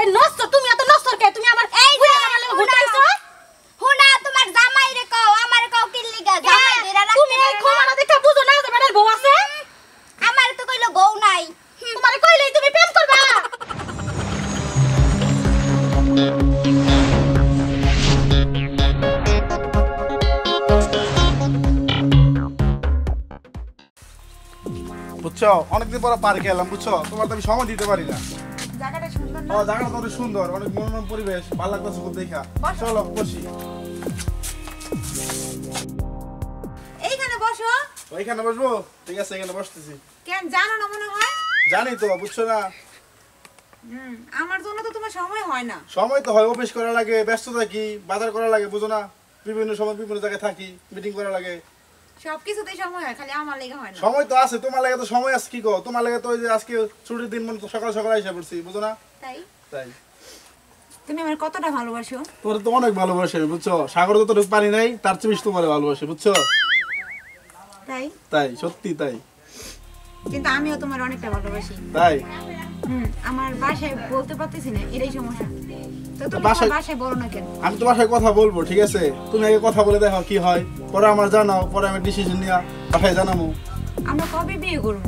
এই নষ্ট তুমি এত নষ্ট কে? তুমি আমার এই যে আমার লাগে ঘুরতাইছো হুনা তোমার জামাই রে কও আমার কও কি লিগা? জামাই ধরে রাখতে তুমি এই পারে না। ক্ষমাটা বুঝো না যে বেটার বউ আছে? আমার তো কইলো বউ নাই। তোমারে কইলেই তুমি প্রেম করবা। বুঝছ? অনেকদিন পর পার্কে এলাম বুঝছ? তোমার তো আমি সময় দিতে পারি না। ও জায়গাটা তো সুন্দর অনেক মনোরম পরিবেশ ভালো লাগতেছে খুব দেখা। চলো বসি। এইখানে বসো। ওইখানে বসবো? ঠিক আছে এখানে বসতেছি। কেন জানো না মনে হয়? জানি তো বুঝছ না? আমার জন্য তো তোমার সময় হয় না। সময় তো হয় অফিস করা লাগে ব্যস্ত থাকি বাজার করা লাগে বুঝো না? বিভিন্ন সময় বিভিন্ন জায়গায় থাকি মিটিং করা লাগে। সবকিছুতেই সময় হয় খালি আমার লেগে হয় না। সময় তো আছে তোমার লাগে তো সময় আছে কি কো তোমার লাগে তো ওই যে আজকে ছুটির দিন মনে তো সকাল সকাল এসে পড়ছি বুঝো না? তাই? তাই। তুমি আমার কতটা ভালোবাসো? তোমার তো অনেক ভালোবাসে বুঝছ? সাগর তো তোর পানি নাই তার চেয়ে বেশি তোমার ভালোবাসে বুঝছ? তাই? তাই সত্যি তাই। কিন্তু আমিও তোমার অনেকটা ভালোবাসি। তাই? হুম আমার বাসায় বলতে পারতেছি না এটাই সমস্যা। বাসায়- আমি তোমার সাথে কথা বলব ঠিক আছে? তুমি আগে কথা বলে দেখো কি হয়। পরে আমার জানাও পরে আমি ডিসিশন নিয়ে বাসায় জানাব আমরা কবে বিয়ে করব?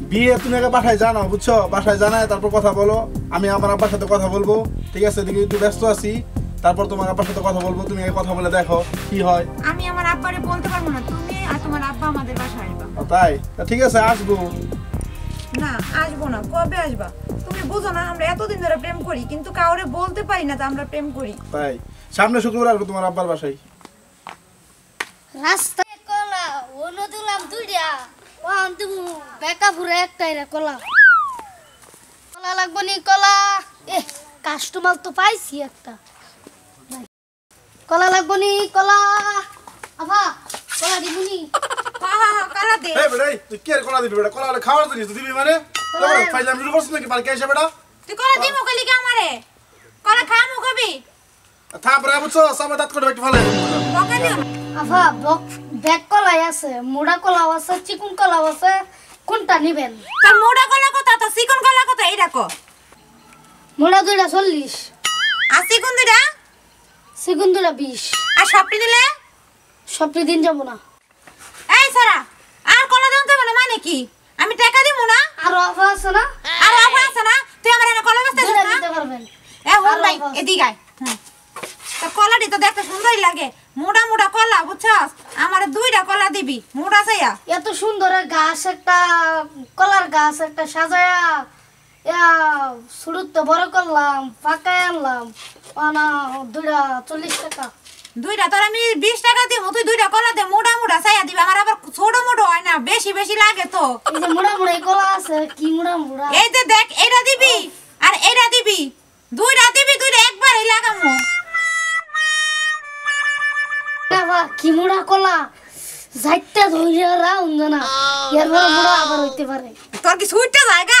বিয়ে তুমি আগে বাসায় জানাও বুঝছ? বাসায় জানায় তারপর কথা বলো। আমি আমার আব্বার সাথে কথা বলব ঠিক আছে? এদিকে একটু ব্যস্ত আছি। তারপর তোমার আব্বার সাথে কথা বলব তুমি আগে কথা বলে দেখো কি হয়। আমি আমার আব্বারে বলতে পারব না তুমি আর তোমার আব্বা আমাদের বাসায় আসবা। তাই? ঠিক আছে আসব। না আসব না কবে আসবা? তুমি বুঝো না আমরা এতদিন ধরে প্রেম করি কিন্তু কাউরে বলতে পারি না যে আমরা প্রেম করি। তাই। সামনে শুক্রবার আসব তোমার আব্বার বাসায়। রাস্তায় কলা অন্য দিলাম দুইটা। ওখান তুমি বেকা ফুরে একটাই রে কলা। কলা লাগবো নি কলা? এ কাস্টমার তো পাইছি একটা। কলা লাগবো নি কলা? আভা কলা দিবুনি কারা দে? এই বেটা এই, তুই কি আর কলা দিবি বেটা? কলা হলে খাওয়ার জিনিস তুই দিবি মানে? ফাইলাম শুরু করছিস নাকি? বাড়ি এসে বেটা? তুই কলা দিমো কলি কে আমারে? কলা খামু কবি তারপরে বুঝছ? সবাই দাঁত করে একটু ফেলে বকা দিও। আভা বক ব্যাগ কলাই আছে মোড়া কলাও আছে চিকুন কলাও আছে কোনটা নিবেন? তোর মোড়া কলা কথা তো চিকন কলা কথা এই রাখো মোড়া দুইটা চল্লিশ। আর চিকন দুইটা? চিকুন দুইটা বিশ। আর সবটি দিলে? সবটি দিন যাব না। এই সারা আর কলা মানে মানে কি? আমি টাকা দিব না? আরও আভা আছে না? আর আবার আছে না? তুই আমার এনে কলা বেচতে দুইটা না? এ হন ভাই এদিকে আয়। তো কলাটি তো দেখতে সুন্দরই লাগে। মোটা মোটা কলা বুঝছস? আমার দুইটা কলা দিবি। মোটা চাইয়া এত সুন্দর গাছ একটা কলার গাছ একটা সাজায়া শুরুত তো বড় করলাম পাকায় আনলাম। দুইটা চল্লিশ টাকা। দুইটা তোর আমি বিশ টাকা দিব তুই দুইটা কলা দে মোটা মোটা চাইয়া দিবি আমার আবার ছোট মোটো হয় না বেশি বেশি লাগে তো। মুড়া মুড়া কলা আছে কি মুড়া মুড়া এই যে দেখ এটা দিবি আর এটা দিবি দুইটা দিবি দুইটা একবারই লাগামু। বাবা কি মুড়া কলা? যাইতে ধইরা রাউন জানা এর বড় আবার হইতে পারে। তোর কি সুইটটা জায়গা?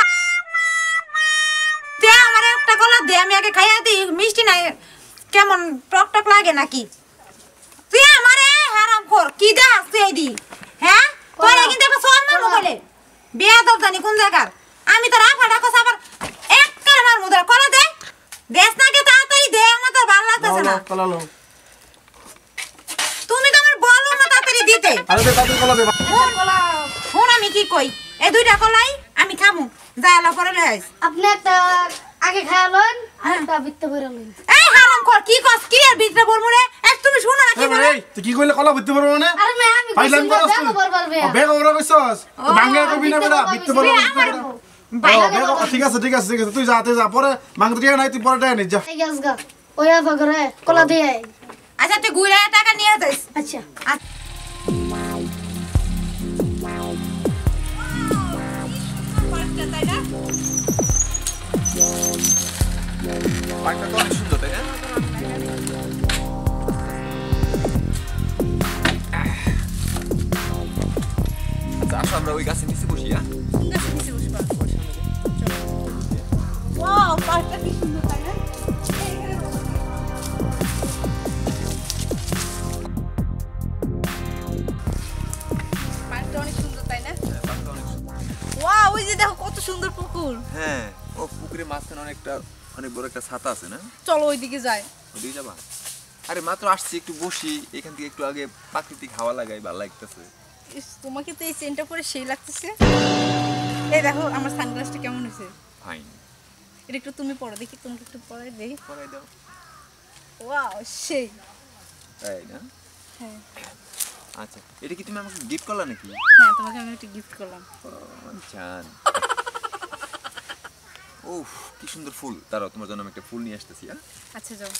দে আমার একটা কলা দে আমি আগে খাইয়া দিই মিষ্টি নাই কেমন টক টক লাগে নাকি? কর কি দে তুই এই দি হ্যাঁ তোরা কিন্তু একটা সব মারবো বলে বিয়া তো জানি কোন জায়গার? আমি তোর আফা ডাকো আবার এক কার মারবো তোরা কলা দে। দেশ না কে তাড়াতাড়ি দে আমার তো ভালো লাগতেছে না। কলা লো তুমি তো আমার বলো না তাড়াতাড়ি দিতে। আরে দে তাদের কলা দে। শোন আমি কি কই? এই দুইটা কলাই আমি খামু। যাইলা পরে লই আপনি একটা আগে খায়া লন আর একটা বিত্তে ভরে লন। এই হারাম কর কি কস কি আর ভিতরে বলমু রে এক তুমি শুনো না কি এই বেটা, বলে এই, তুই কি কইলে কলা বুঝতে পারব মানে? আরে না আমি ফাইলাম কইছি করছ বেগ ওরা কইছস? ভাঙ্গা কবি না বেটা বুঝতে পারব ঠিক আছে ঠিক আছে ঠিক আছে তুই যা তুই যা পরে মাংস দিয়ে নাই তুই পরে টাকা নিস যা। আফা করে কলা দিয়ে। আচ্ছা তুই ঘুরে টাকা নিয়ে যাইস আচ্ছা। পার্কটা তো অনেক সুন্দর তাই না? আমরা ওই গাছের নিচে বসি হ্যাঁ? ওয়াও পার্কটা কি সুন্দর তাই না? পার্কটা অনেক সুন্দর তাই না? ওয়াও ওই যে দেখো কত সুন্দর পুকুর। হ্যাঁ ও পুকুরে মাঝখানে অনেকটা অনেক বড় একটা ছাতা আছে না? চলো ওইদিকে যাই। ওদিকে যাবা? আরে মাত্র আসছি একটু বসি এখান থেকে একটু আগে প্রাকৃতিক হাওয়া লাগাই ভালো লাগতেছে। তোমাকে তো এই চেনটা পরে সেই লাগতেছে। এই দেখো আমার সানগ্লাসটা কেমন হয়েছে? ফাইন এটা একটু তুমি পড়ো দেখি তোমাকে একটু পড়াই দেখি করাই দাও। ওয়াও সেই। তাই না? হ্যাঁ। আচ্ছা এটা কি তুমি আমাকে গিফট করলা নাকি? হ্যাঁ তোমাকে আমি একটা গিফট করলাম। চান উফ কি সুন্দর ফুল। দাঁড়াও তোমার জন্য আমি একটা ফুল নিয়ে আসতেছি হ্যাঁ? আচ্ছা যাও।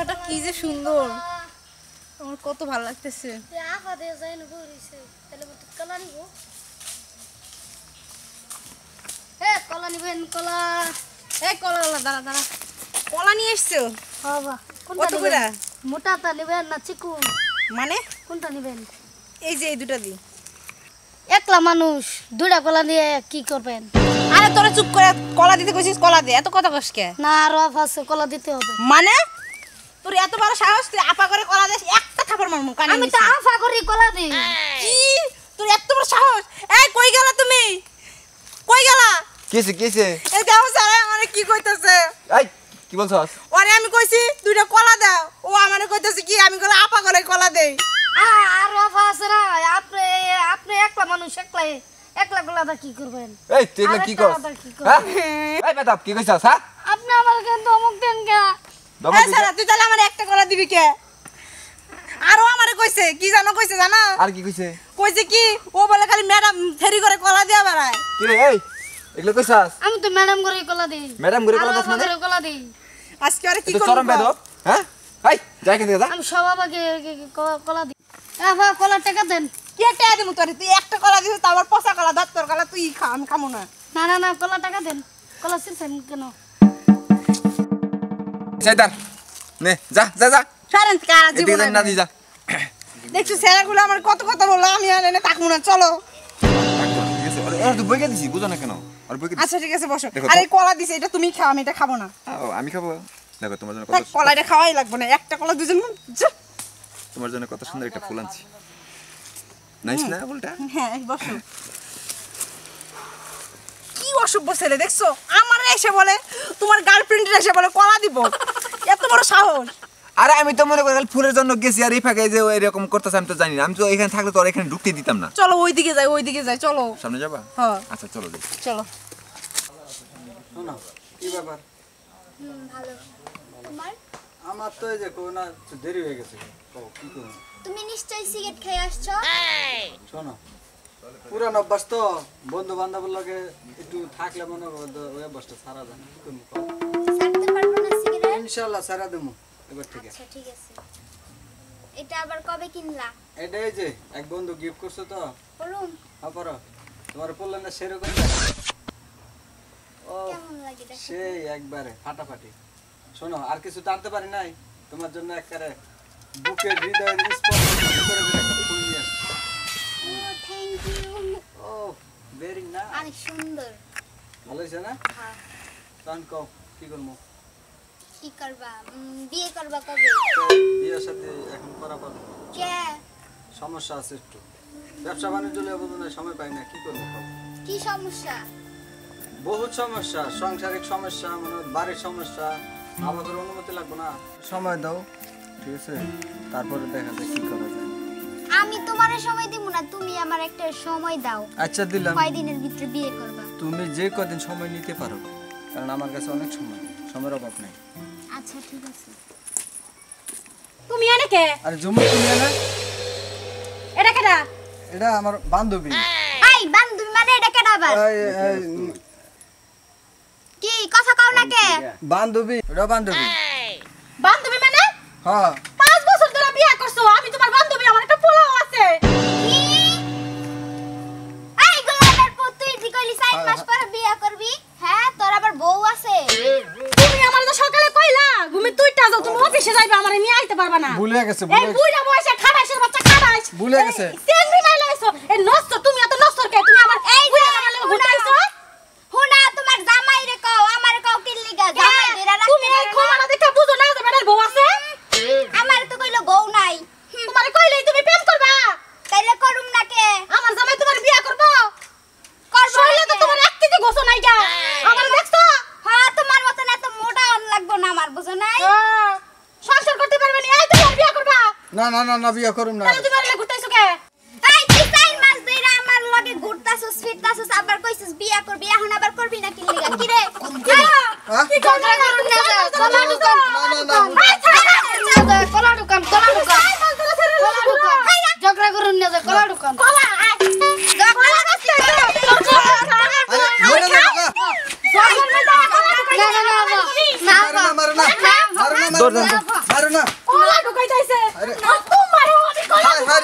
জায়গাটা কি যে সুন্দর। আমার কত ভালো লাগতেছে। কলা নিবেন কলা। এই কলা কলা দাঁড়া দাঁড়া। কলা নিয়ে এসছো? কোনটা কত করে? নিবেন মোটাটা নিবেন না চিকুন মানে? কোনটা নিবেন? এই যে এই দুটা দি। একলা মানুষ দুইটা কলা দিয়ে কি করবেন? আরে তোরা চুপ করে কলা দিতে কইছিস কলা দে। এত কথা না আরও আফ আছে কলা দিতে হবে। মানে? তোর এত বড় সাহস তুই আপা করে কলা দিস একটা থাপড় মারমু কানে আমি তো আফা করি কলা দিই। কি? তোর এত বড় সাহস। এই কই গেলা তুমি? কই গেলা? কেছে কেছে এই দেখো স্যার আমারে কি কইতাছে? এই কি বলছস? ওরে আমি কইছি দুইটা কলা দাও। ও আমারে কইতাছে কি আমি কলা আপা করে কলা দেই। আ- আরও আফা আছে না আপনি আপনি একলা মানুষ একলা একলা কলাটা কি করবেন? এই তুই কি আরেকটা করস? কি করব? হ্যাঁ? এই বেদাব কি কইছস হ্যাঁ? আপনি আমার কিন্তু অমুক দেন কে? দিছে। তুই তাহলে আমার একটা কলা দিবি কে? আরও আমারে কইছে কি জানো কইছে জানো? আর কি কইছে? কইছে কি ও বলে খালি ম্যাডাম ফেরি করে কলা দিয়া বেড়ায়। কি রে এই এগুলো কইছস? আমি তো ম্যাডাম করে কলা দিই। ম্যাডাম ঘুরে কলা দাস মানে? কলা দিই। আজকে আরে কি এটা করব চরম বেদব হ্যাঁ? এই যাই কেন যা। আমি সব আবাকে কলা দিই। কলা টাকা দেন। কি একটা দিমু তোরে? তুই একটা কলা দিছিস তো পচা কলা দাঁত তোর কলা তুই খা আমি খামু না। না না না কলা টাকা দেন। কলা কেন? সাইদার নে যা যা যা। সারেন কারা জীবন না দি যা। দেখছ স্যারাগুলো আমার কত কথা বলল আমি আর এনে থাকব না চলো। আরে তুই বইকে দিছি বুঝো না কেন? আর বইকে আচ্ছা ঠিক আছে বসো। আর এই কলা দিছে এটা তুমি খাও আমি এটা খাব না। আমি খাব। দেখো তোমার জন্য কত কলা এটা খাওয়াই লাগবে না একটা কলা দুজন তোমার জন্য কত সুন্দর একটা ফুল আনছি। নাইস না ফুলটা? হ্যাঁ বসো। অসভ্য ছেলে দেখছ? আমার এসে বলে তোমার গার্লফ্রেন্ডের এসে বলে কলা দিব। এত বড় সাহস। আরে আমি তো মনে করি ফুলের জন্য গেছি আর এই ফাঁকে যে ও এরকম করতেছে আমি তো জানি না। আমি তো এখানে থাকলে তো আর এখানে ঢুকতে দিতাম না। চলো ওইদিকে যাই ওইদিকে যাই চলো। সামনে যাবা? হ্যাঁ। আচ্ছা চলো যাই। চলো। কি ব্যাপার? ভালো। তোমার? আমার তো এই যে করোনা দেরি হয়ে গেছে। কি করব? তুমি নিশ্চয়ই সিগারেট খেয়ে আসছো? শোনো পুরান অভ্যাস তো বন্ধু বান্ধবের লগে একটু থাকলে মনে ওই অভ্যাসটা সারা যায় কি করব কও? ছাড়তে পারব না সিগারেট? ইনশাল্লাহ সারা দেবো। এবার থেকে আচ্ছা ঠিক আছে। এটা আবার কবে কিনলা? এটাই যে এক বন্ধু গিফট করছ তো। বলুন। অপর তোমার পড়লেন না সেরকম? ও সেই একবারে ফাটাফাটি। শোনো আর কিছু টানতে পারি নাই? তোমার জন্য একবারে বুকের হৃদয়ের স্পর্শ করে করে একটা ফুল নিয়ে আসছি। থ্যাংক ইউ ও ভেরি না অনেক সুন্দর। ভালো হয়েছে না? হ্যাঁ। তখন কও কি করব? কি করবা? বিয়ে করবা কবে? সাথে এখন করা পারব কে? সমস্যা আছে একটু। ব্যবসা বাণিজ্য লেগে সময় পাই না কি করব কি সমস্যা? বহুত সমস্যা সাংসারিক সমস্যা মানে বাড়ির সমস্যা আমাদের অনুমতি লাগবে না। সময় দাও ঠিক আছে? তারপরে দেখা যায় কি করা যায়। আমি তোমার সময় দিব না তুমি আমার একটা সময় দাও। আচ্ছা দিলাম। কয়দিনের ভিতরে বিয়ে করবা? তুমি যে কদিন সময় নিতে পারো কারণ আমার কাছে অনেক সময় সময়ের অভাব নেই। আচ্ছা ঠিক আছে। তুমি এনে কে? আর জমি তুমি না এটা কেটা এটা আমার বান্ধবী। এই বান্ধবী মানে এটা কেডা আবার? কি কথা কও না কে? বান্ধবী এটা বান্ধবী। বান্ধবী মানে? হ্যাঁ। সাত মাস পরে বিয়ে করবি? হ্যাঁ তোর আবার বউ আছে। তুমি আমার তো সকালে কইলা ঘুমে তুইটা যাও তুমি অফিসে যাইবা আমারে নিয়ে আইতে পারবা না। ভুলে গেছে এই ভুলে বুইড়া বয়সে খাড়াইছের বাচ্চা খাড়াইছ ভুলে গেছে। চেংড়ি মাইলা এই নষ্ট তুমি এত নষ্ট কে তুমি আমার এই বুইড়া আমার লগে ঘুরতাইছো হুনা তোমার জামাই রে কও আমার কও কি লিগা জামাই দেরা রাখতে তুমি এই পারে না? খমানা দেখা বুঝো না যে বেটার বউ আছে আমার তো কইলো বউ নাই তোমারে কইলেই তুমি প্রেম করবা না না না না বিয়ে করুম না তাহলে তুমি আর ঘুরতেছো কে এই তুই চার মাস ধরে আমার লগে ঘুরতাছস ফিরতাছস আবার কইছিস বিয়া করবি এখন আবার করবি না কি লিগা কি রে হ্যাঁ? ঝগড়া করুন না যে, কলা দোকান না না না না যে, কলা দোকান কলা দোকান কলা দোকান ঝগড়া করুন না যে, কলা দোকান আরে, মরে না, না। না না না মারো না, মারো না। মারো না, মারো না। না। কলা ঢুকাইতাইছে। আরে। তোমারে আমি কলা হায়, হায়।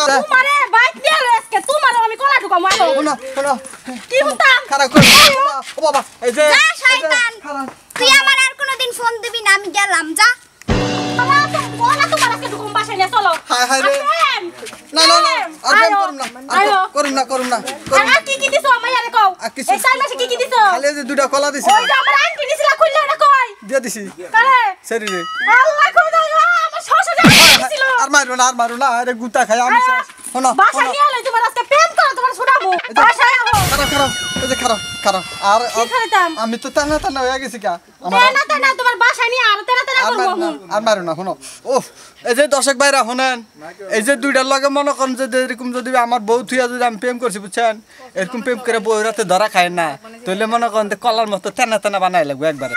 আরে। তোমারে বাইক দিয়ে আজকে তোমারে আমি কলা ঢুকাবো আনো শোনো, শোনো। কি হতাম খারাপ করে ও বাবা, এই যে যা, শয়তান। তুই আমার আর কোনোদিন ফোন দিবি না আমি গেলাম যা। কলা তো তোমার আজকে ঢুকাবো বাসায় নিয়ে চলো। হায়, হায় রে। না না না আর প্রেম আয়ো, করুম না করুম না করুম না আর কি কি দিছো আমারে কও? আর কিছু- এই চার মাসে কি কি দিছো? খালি যে দুটা কলা দিছি। ওই যে আমার আন্টি নিছিলা খুললে এটা কই দিয়ে দিছি। কারে? সরি রে। আল্লাহ খোদা আমার শ্বশুর ছিল আর মারো না আর মারো না আরে গুতা খাই আমি। শোনো শোনো। নিয়ে এলে তোমার আজকে প্রেম করো তোমার শুনাবো। বাসায় আবো খারাপ খারাপ এই যে খারাপ খারাপ। আর আমি তো হয়ে গেছি কা আমার না না না তোমার বাসায় নিয়ে আরও করব আর মারো না শোনো। ও এই যে দর্শক ভাইরা শুনেন এই যে দুইটার লগে মনে করেন যে এরকম যদি আমার বউ থুয়া যদি আমি প্রেম করছি বুঝছেন? এরকম প্রেম করে বউ রাতে ধরা খায় না। তাহলে মনে করেন কলার মতো তেনা তেনা বানাই লাগবে একবারে।